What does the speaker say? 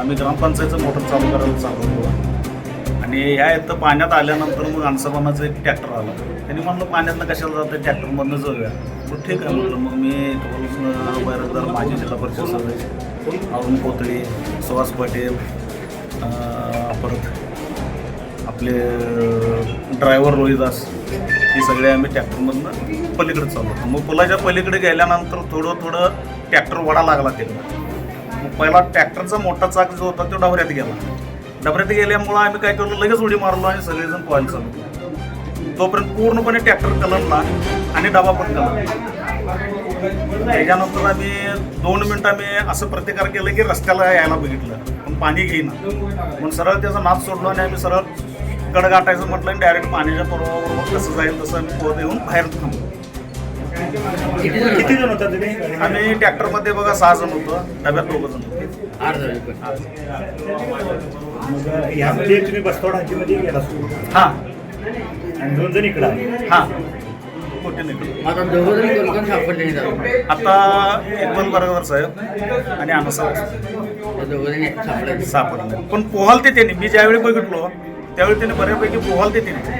आम्ही ग्रामपंचायतचं मोटर चालू करायला चालू होतो आणि ह्या इथं पाण्यात आल्यानंतर मग अंसाबानाचं एक ट्रॅक्टर आला. त्यांनी म्हणलं पाण्यातनं कशाला जातं ट्रॅक्टरमधनं जाऊया. मग ठीक आहे. म्हटलं मग मी बैरजदार माजी जिल्हा परिषद सदस्य अरुण पोतळी सुहास पाटील परत आपले ड्रायव्हर रोहिदास हे सगळे आम्ही ट्रॅक्टरमधनं पलीकडे चालू होतो मग पुलाच्या पलीकडे गेल्यानंतर थोडं थोडं ट्रॅक्टर वडा लागला तिकडं. पहिला ट्रॅक्टरचा मोठा चाक जो होता तो डबऱ्यात गेला. डबऱ्यात गेल्यामुळं आम्ही काय करलो लगेच उडी मारलो आणि सगळेजण पोहायला चालू तोपर्यंत पूर्णपणे ट्रॅक्टर कलरला आणि डबा पण कलर त्याच्यानंतर आम्ही दोन मिनटं आम्ही असं प्रतिकार केलं की रस्त्याला यायला बघितलं पण पाणी घेईना. मग सरळ त्याचा नाच सोडलो आणि आम्ही सरळ कडगाठायचं म्हटलं आणि डायरेक्ट पाण्याच्या पर्वावर कसं जाईल तसं आम्ही पोहत येऊन बाहेर थांबलो. किती जण होता तुम्ही? आम्ही ट्रॅक्टरमध्ये बघा सहा जण होतो डब्यात दोघं जण होतो. आठ जण पण. मग ह्यामध्ये तुम्ही बसतोडांची मध्ये गेला हां. आणि दोन जण इकडं आले. हां. मोठे निघलो आता दोघं जण सापडले नाही आता बरगवर साहेब आणि अनसा त्या दोघं जण सापडले. सापडले पण पोहाल ते त्यांनी. मी ज्यावेळी बघितलो त्यावेळी त्यांनी बऱ्यापैकी पोहाल ते त्यांनी.